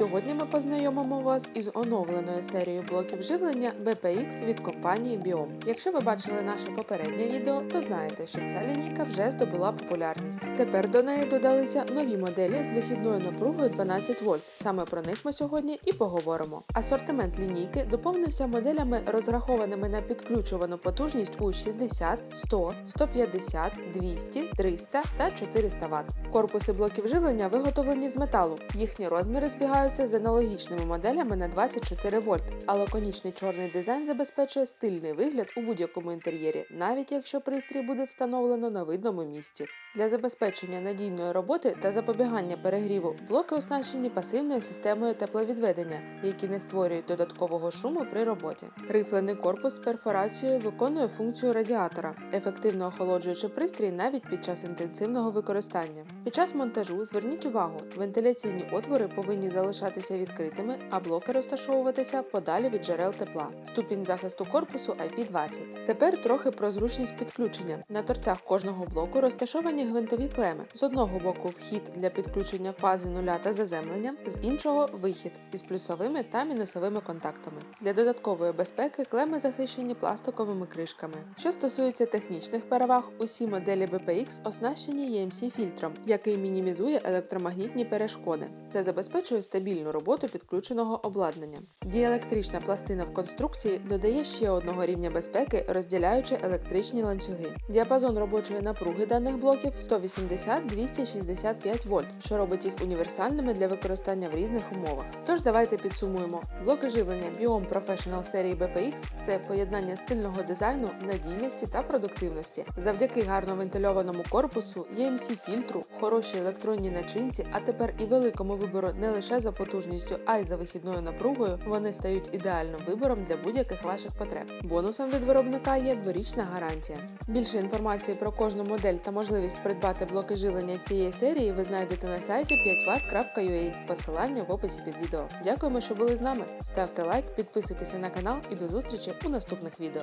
Сьогодні ми познайомимо вас із оновленою серією блоків живлення BPX від компанії Biom. Якщо ви бачили наше попереднє відео, то знаєте, що ця лінійка вже здобула популярність. Тепер до неї додалися нові моделі з вихідною напругою 12 вольт. Саме про них ми сьогодні і поговоримо. Асортимент лінійки доповнився моделями, розрахованими на підключувану потужність у 60, 100, 150, 200, 300 та 400 Вт. Корпуси блоків живлення виготовлені з металу. Їхні розміри збігаються з аналогічними моделями на 24 вольт, а лаконічний чорний дизайн забезпечує стильний вигляд у будь-якому інтер'єрі, навіть якщо пристрій буде встановлено на видному місці. Для забезпечення надійної роботи та запобігання перегріву блоки оснащені пасивною системою тепловідведення, які не створюють додаткового шуму при роботі. Рифлений корпус з перфорацією виконує функцію радіатора, ефективно охолоджуючи пристрій навіть під час інтенсивного використання. Під час монтажу зверніть увагу, вентиляційні отвори повинні залишатися відкритими, а блоки розташовуватися подалі від джерел тепла. Ступінь захисту корпусу IP20. Тепер трохи про зручність підключення. На торцях кожного блоку розташовані гвинтові клеми. З одного боку вхід для підключення фази нуля та заземлення, з іншого вихід із плюсовими та мінусовими контактами. Для додаткової безпеки клеми захищені пластиковими кришками. Що стосується технічних переваг, усі моделі BPX оснащені EMC фільтром, який мінімізує електромагнітні перешкоди. Це забезпечує стабільну роботу підключеного обладнання. Діелектрична пластина в конструкції додає ще одного рівня безпеки, розділяючи електричні ланцюги. Діапазон робочої напруги даних блоків 180-265 вольт, що робить їх універсальними для використання в різних умовах. Тож давайте підсумуємо. Блоки живлення Biom Professional серії BPX – це поєднання стильного дизайну, надійності та продуктивності. Завдяки гарно вентильованому корпусу, EMC фільтру, хорошій електронній начинці, а тепер і великому вибору не лише за потужністю, а й за вихідною напругою, вони стають ідеальним вибором для будь-яких ваших потреб. Бонусом від виробника є дворічна гарантія. Більше інформації про кожну модель та можливість придбати блоки живлення цієї серії ви знайдете на сайті 5watt.ua. Посилання в описі під відео. Дякуємо, що були з нами. Ставте лайк, підписуйтеся на канал і до зустрічі у наступних відео.